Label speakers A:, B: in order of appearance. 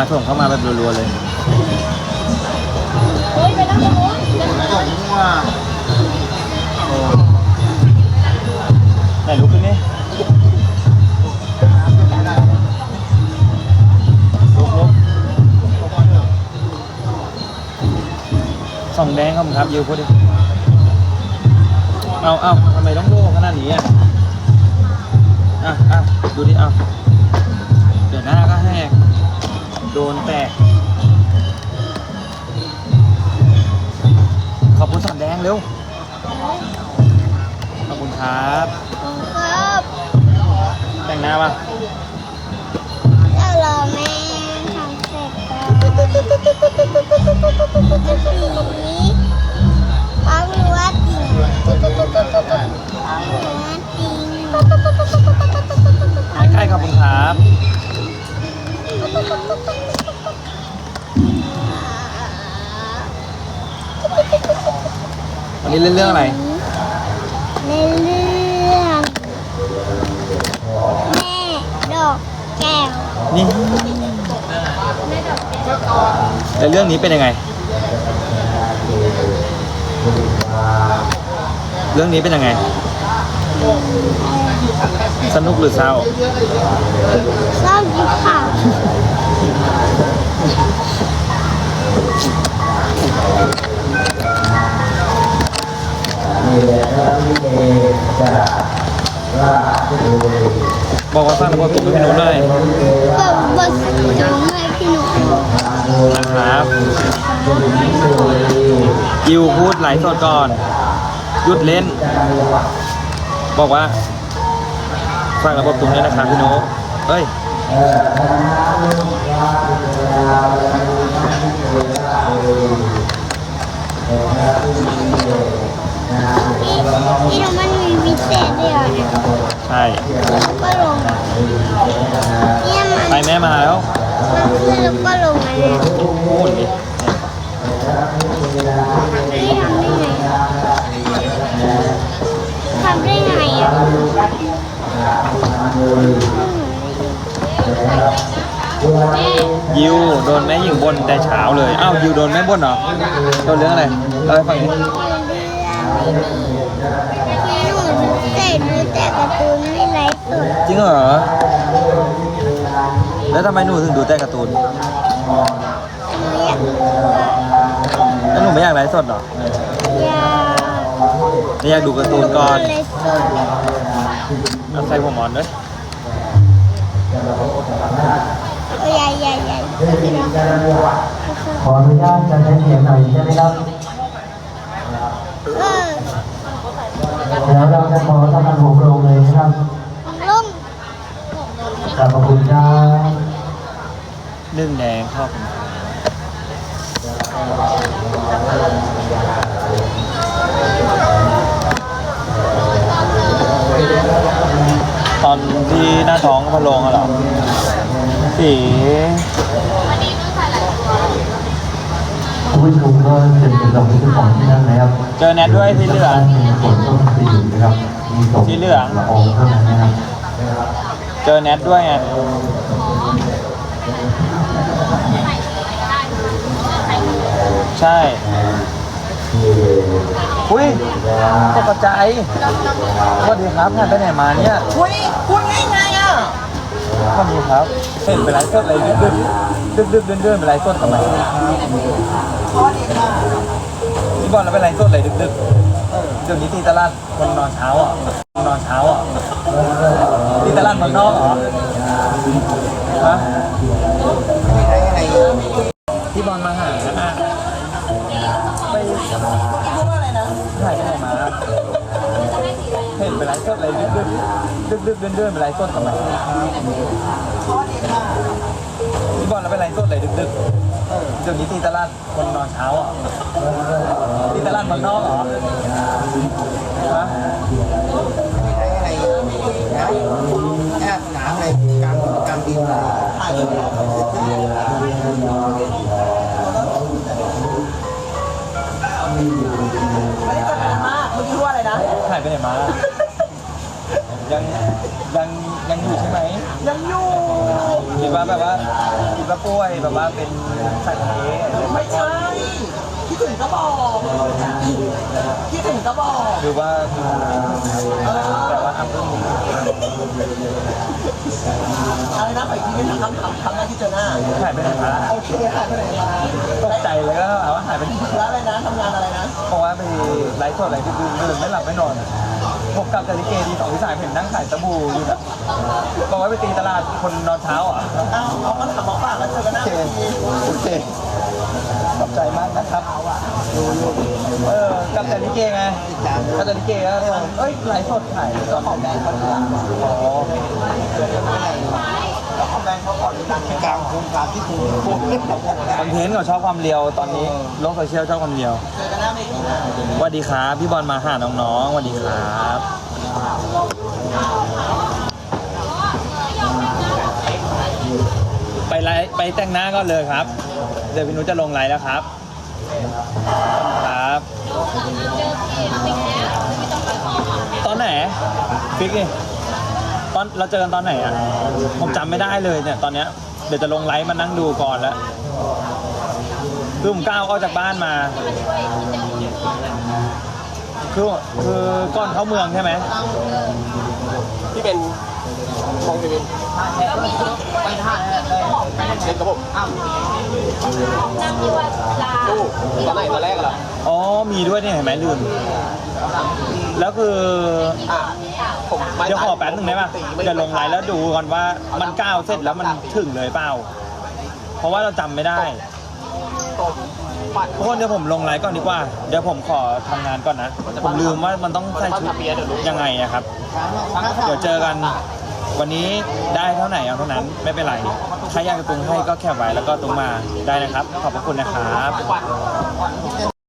A: าส่งเข้ามาแบบรัวๆเลย
B: เฮ้ยไปนั่งตรงนู้น
A: ไหนลุกขึ้นนี่ลุกลุกส่องแดงครับครับยิวพูดดิเอาเอาทำไมต้องโล่ขนาดนี้อะอะอะดูดิเอาเดี๋ยวหน้าก็แหก โดนแตกขอบคุณสอนแดงเร็ว ขอบคุณครับ
B: ครับ
A: แต่งหน้าป่ะ
B: เดี๋ยวรอแม่ทำเสร็จก่อนสีเอาหรือว่าจริงเอาหรือว่าจริง
A: ใกล้ๆขอบคุณครับ นนี้เล่นเรื่องอะไร
B: ในเรื่องแม่ดอกแก้ว
A: นี่แต่เรื่องนี้เป็นยังไง เรื่องนี้เป็นยังไง สนุกหรือเศร้า
B: เศร้าดีค่ะ
A: บอกว่าสร้างระบบตัวไม่รู้เลย
B: ก็บทสูงให้พี่หนู
A: นะครับยิวพูดไหลสดก่อน หยุดเล่น บอกว่าฝากระบบตุ้มด้วยนะครับพี่โน้เอ้ย
B: มัน
A: ไปแม่มาแล้ว
B: มันขึ้นแล้วก็ลงมาเนี่ย
A: พูดดิ
B: พี่ทำได้ไงทำได้ไงอะ
A: ยิวโดนแม่ยิงบนแต่เช้าเลยอ้าวยิวโดนแม่บนเหรอโดนเรื่องอะไรเล่าให้ฟังดิ
B: หนูแต่ดูแต่กร์ตูนไม่ไลฟ์สด
A: จริงเหรอ แล้วทำไมหนูถึงดูแต่การ์ตูน
B: หนูอยากดูอะ
A: แล้วหนูไม่อยากไลฟ์สดเหรอ
B: อยาก
A: ไม่อยากดูการ์ตูนก่อน
B: ไลฟ์สด
A: เอาใส่หัวหมอนด้วย
B: เอาใหญ่ใหญ่ใหญ่
C: ขออนุญาตจะใช้เสียงหน่อยใช่ไหมครับ
B: เออ
C: แล้วเราจะขอทำการหัวโปรงเลยนะครับ
B: ลง
C: ขอบคุณครับ
A: นึ่งแดงครับตอนที่หน้าท้องพะโลงอะเหรอสี
C: คุณผู้ชมก็เชิญเป็นดอกที่ของที่นั่นนะครับ
A: เจอแนทด้วยสีเหลือง
C: มีฝนต้นสีนะครับมีตก
A: สีเหลือง
C: ละอองเท่านั้นนะครับ
A: เจอแนทด้วยไง ใช่อุ้ยตกใจายสวัสดีครับงานไปไหนมาเนี่ย
D: คุยคุยง่ายไงอะ
A: สวัสดีครับเห็นไปไลฟ์สดอะไรดึกดึกดึกดึกเดินเดินไปไลฟ์สดทำไมพี่บอลเราไปไลฟ์สดอะไรดึกดึกเดี๋ยวนี้ตีตลาดคนนอนเช้าอะนอนเช้าอะตีตลาดเมืองนอกเหรอฮะพี่บอลมาหา ไป
D: ไห
A: นเห็นไปไลฟ์สดอะไรดึกดึกดึกดึกเดินเดินไปไลฟ์สดทำไมพี่บอลเราไปไลฟ์สดเลยดึกๆเดี๋ยวนี้ตีตะลาดคนนอนเช้าอะตีตะลาดเมืองนอกเหรอฮะ
D: แอบหนาอะไรกลางกลางดินถ่ายเลยไม่ หา
A: ยไปไหนมายังยังยังอยู่ใช่ไหม
D: ยังอยู่
A: คิดว่าแบบว่าคิดว่าป่วยแบบว่าเป็นสายพันธุ์เอ
E: ไม่ใช่คิดถึงก็บอกคิดถึงก็บอก
A: หรือว่าแต่ว่าทำเรื่อง
E: อะไรนะไปที่นี่ทำทำทำหน้าที่เจอหน้า
A: หายไปไหนมา
E: โอเคหายไปไหนมา
A: ตกใจเลยก็ถามว่าหายไปไหน
E: แล้วอะไรนะทำงานอะไรนะ
A: เพราะว่าไปไลฟ์สดอะไรที่ดูดื่นไม่หลับไม่นอนผมกลับจากลิเกดีสองที่สายเห็นนั่งขายสบู่อยู่นะบอกว่าไปตีตลาดคนนอนเช้าอะ
E: อ้าวเขาก็ถามหมอป่าแล้วเจอกันหน้า
A: โอเค
E: เวที
A: โอเคขอบใจมากนะครับเออกลับจากลิเกไงกลับจากลิเกก็เอ้ยไลฟ์สดขายเจ้าของแบรนด์เขาดีอ๋อ
D: กลางโครงการที่คุณพูด
A: คอนเทนต์เขาชอบความเรียวตอนนี้โลกโซเชียลชอบความเรียว
E: วันหน้าเวทีนะ
A: สวัสดีครับพี่บอลมาหาน้องๆสวัสดีครับไปไลไปแต่งหน้าก็เลยครับ เดี๋ยวพี่นุชจะลงไลฟ์แล้วครับ ครับ ตอนไหนฟิกนี่ ตอนเราเจอกันตอนไหนอะ ผมจำไม่ได้เลยเนี่ย ตอนเนี้ยเดี๋ยวจะลงไลฟ์มานั่งดูก่อนแล้วคือผมก้าวออกจากบ้านมา คือคือก่อนเข้าเมืองใช่ไหม
F: ที่เป็นมองทีวีเล่นกับผมตู้ตอนไหนตอนแรกเหรอ
A: อ๋อ มีด้วยเนี่ยเห็นไหมลืม แล้วคือ
F: อะผมมา
A: เดี๋ยวขอแป๊บหนึ่งได้ป่ะเดี๋ยวลงไลน์แล้วดูก่อนว่ามันก้าวเสร็จแล้วมันถึงเลยเปล่า เพราะว่าเราจำไม่ได้
F: ตบปัด
A: ทุกคนเดี๋ยวผมลงไลน์ก่อนดีกว่า เดี๋ยวผมขอทำงานก่อนนะ ผมลืมว่ามันต้องใส่ชุดยังไงอะครับ เดี๋ยวเจอกัน วันนี้ได้เท่าไหร่เอาเท่านั้นไม่เป็นไร ใครอยากจะตุงให้ก็แคปไว้แล้วก็ตุงมาได้นะครับ ขอบพระคุณนะครับ